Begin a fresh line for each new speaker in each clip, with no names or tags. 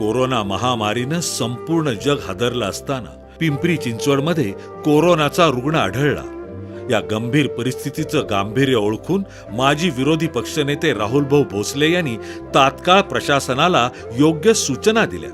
Corona महामारीनं संपूर्ण जग हादरलं असताना पिंपरी चिंचवडमध्ये कोरोनाचा रुग्ण आढळला. या गंभीर परिस्थितीचं गांभीर्य ओळखून माजी विरोधी पक्षनेते राहुलभाऊ भोसले यांनी तात्काळ प्रशासनाला योग्य सूचना दिल्या.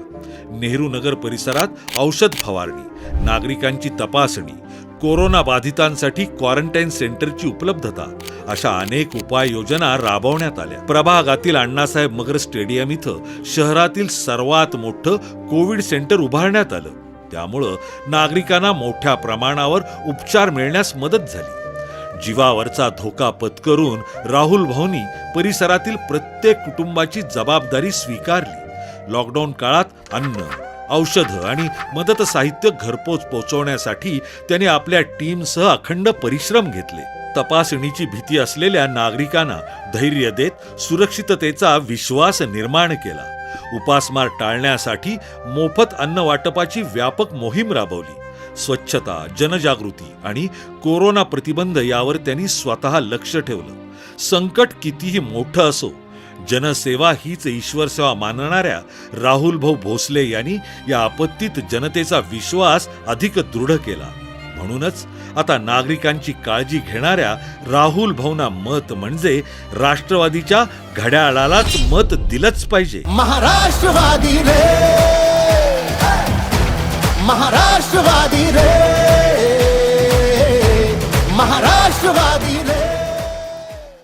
नेहरू नगर परिसरात औषध फवारणी नागरिकांची तपासणी कोरोना बाधितांसाठी क्वारंटाईन सेंटरची उपलब्धता अशा अनेक उपाययोजना राबवण्यात आल्या. प्रभागातील अण्णासाहेब मगर स्टेडियम इथं शहरातील सर्वात मोठं कोविड सेंटर उभारण्यात आलं. त्यामुळं नागरिकांना मोठ्या प्रमाणावर उपचार मिळण्यास मदत झाली. जीवावरचा धोका पत्करून राहुल भाऊनी परिसरातील प्रत्येक कुटुंबाची जबाबदारी स्वीकारली. लॉकडाऊन काळात अन्न औषधं आणि मदत साहित्य घरपोच पोहोचवण्यासाठी त्यांनी आपल्या टीमसह अखंड परिश्रम घेतले. तपासणीची भीती असलेल्या नागरिकांना धैर्य देत सुरक्षिततेचा विश्वास निर्माण केला. उपासमार टाळण्यासाठी मोफत अन्न वाटपाची व्यापक मोहीम राबवली. स्वच्छता जनजागृती आणि कोरोना प्रतिबंध यावर त्यांनी स्वतः लक्ष ठेवलं. संकट कितीही मोठं असो जनसेवा हीच ईश्वरसेवा मानणाऱ्या राहुलभाऊ भोसले यांनी या आपत्तीत जनतेचा विश्वास अधिक दृढ केला. म्हणूनच आता नागरिकांची काळजी घेणाऱ्या राहुल भाऊना मत म्हणजे राष्ट्रवादीच्या घड्याळालाच मत दिलंच पाहिजे.
महाराष्ट्रवादी रे. महाराष्ट्रवादी रे. महाराष्ट्रवादी